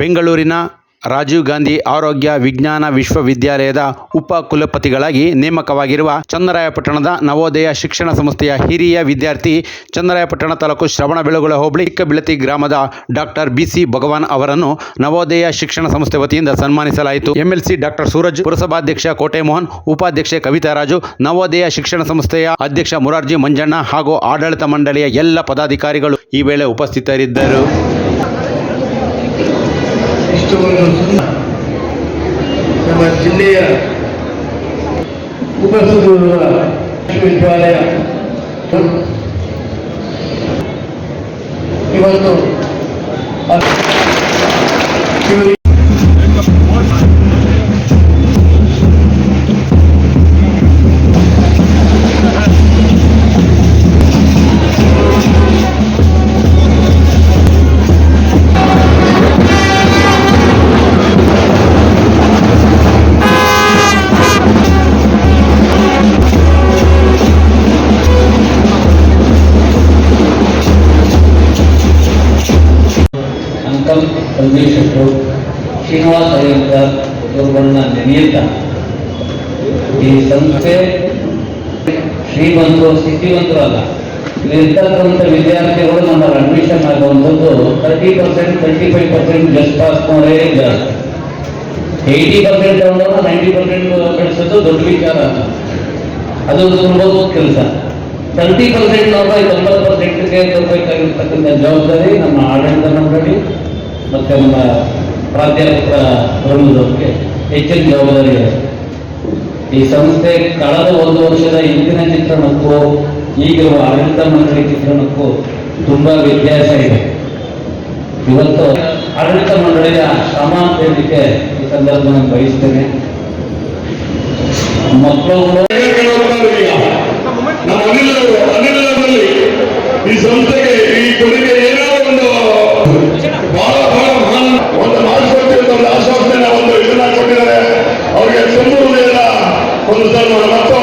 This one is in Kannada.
ಬೆಂಗಳೂರಿನ ರಾಜೀವ್ ಗಾಂಧಿ ಆರೋಗ್ಯ ವಿಜ್ಞಾನ ವಿಶ್ವವಿದ್ಯಾಲಯದ ಉಪ ಕುಲಪತಿಗಳಾಗಿ ನೇಮಕವಾಗಿರುವ ಚಂದ್ರಾಯಪಟ್ಟಣದ ನವೋದಯ ಶಿಕ್ಷಣ ಸಂಸ್ಥೆಯ ಹಿರಿಯ ವಿದ್ಯಾರ್ಥಿ ಚಂದ್ರಾಯಪಟ್ಟಣ ತಾಲೂಕು ಶ್ರವಣಬೆಳಗೊಳ ಹೋಬಳಿ ಚಿಕ್ಕಬಿಳತಿ ಗ್ರಾಮದ ಡಾಕ್ಟರ್ ಬಿಸಿ ಭಗವಾನ್ ಅವರನ್ನು ನವೋದಯ ಶಿಕ್ಷಣ ಸಂಸ್ಥೆ ವತಿಯಿಂದ ಸನ್ಮಾನಿಸಲಾಯಿತು. ಎಂಎಲ್ಸಿ ಡಾಕ್ಟರ್ ಸೂರಜ್, ಪುರಸಭಾಧ್ಯಕ್ಷ ಕೋಟೆಮೋಹನ್, ಉಪಾಧ್ಯಕ್ಷೆ ಕವಿತಾ ರಾಜು, ನವೋದಯ ಶಿಕ್ಷಣ ಸಂಸ್ಥೆಯ ಅಧ್ಯಕ್ಷ ಮುರಾರ್ಜಿ ಮಂಜಣ್ಣ ಹಾಗೂ ಆಡಳಿತ ಮಂಡಳಿಯ ಎಲ್ಲ ಪದಾಧಿಕಾರಿಗಳು ಈ ವೇಳೆ ಉಪಸ್ಥಿತರಿದ್ದರು. ನಮ್ಮ ಜಿಲ್ಲೆಯ ಉಪಸಚಿವರ ವಿಶ್ವವಿದ್ಯಾಲಯ. ಇವತ್ತು ಅ- ಇವರು ಅಂಕಲ್ ಪರಮೇಶ್ವರರು ಶ್ರೀನಿವಾಸ ಅಯ್ಯಂಕರ್ ಇವುಗಳನ್ನ ನೆನೆಯುತ್ತಾ ಈ ಸಂಸ್ಥೆ ಶ್ರೀಮಂತರು ಸ್ಥಿತಿವಂತರು ಅಲ್ಲ ಇಲ್ಲಿರ್ತಕ್ಕಂಥ ವಿದ್ಯಾರ್ಥಿಗಳು ನಮ್ಮಲ್ಲಿ ಅಡ್ಮಿಷನ್ ಆಗುವಂಥದ್ದು thirty percent thirty five percent just pass ಮಾಡೇ ಜಾಸ್ತಿ ಏಯ್ಟಿ ಪರ್ಸೆಂಟ್ ಅವರನ್ನು ನೈಂಟಿ ಪರ್ಸೆಂಟ್ ಬೆಳೆಸೋದು ದೊಡ್ಡ ವಿಚಾರ ಅಲ್ಲ ಅದು ಸುಲಭದ ಕೆಲಸ ತರ್ಟಿ ಪರ್ಸೆಂಟ್ ಅವ್ರ ತೊಂಬತ್ತು ಪರ್ಸೆಂಟ್ಗೆ ತರಬೇಕಾಗಿರ್ತಕ್ಕಂಥ ಜವಾಬ್ದಾರಿ ನಮ್ಮ ಆಡಳಿತ ಮಂಡಳಿ ಮತ್ತು ನಮ್ಮ ಪ್ರಾಧ್ಯಾಪಕರ ಬರುವುದಕ್ಕೆ ಹೆಚ್ಚಿನ ಜವಾಬ್ದಾರಿ ಇದೆ ಈ ಸಂಸ್ಥೆ ಕಳೆದ ಒಂದು ವರ್ಷದ ಹಿಂದಿನ ಚಿತ್ರಣಕ್ಕೂ, ಈಗಿರುವ ಆಡಳಿತ ಮಂಡಳಿ ಚಿತ್ರಣಕ್ಕೂ ತುಂಬಾ ವ್ಯತ್ಯಾಸ ಇದೆ. ಇವತ್ತು ಆಡಳಿತ ಮಂಡಳಿಯ ಶ್ರಮ ಅಂತ ಹೇಳಲಿಕ್ಕೆ ಈ ನಾನು ಬಯಸ್ತೇನೆ. ಮಕ್ಕಳುಗಳು చూశారు మనం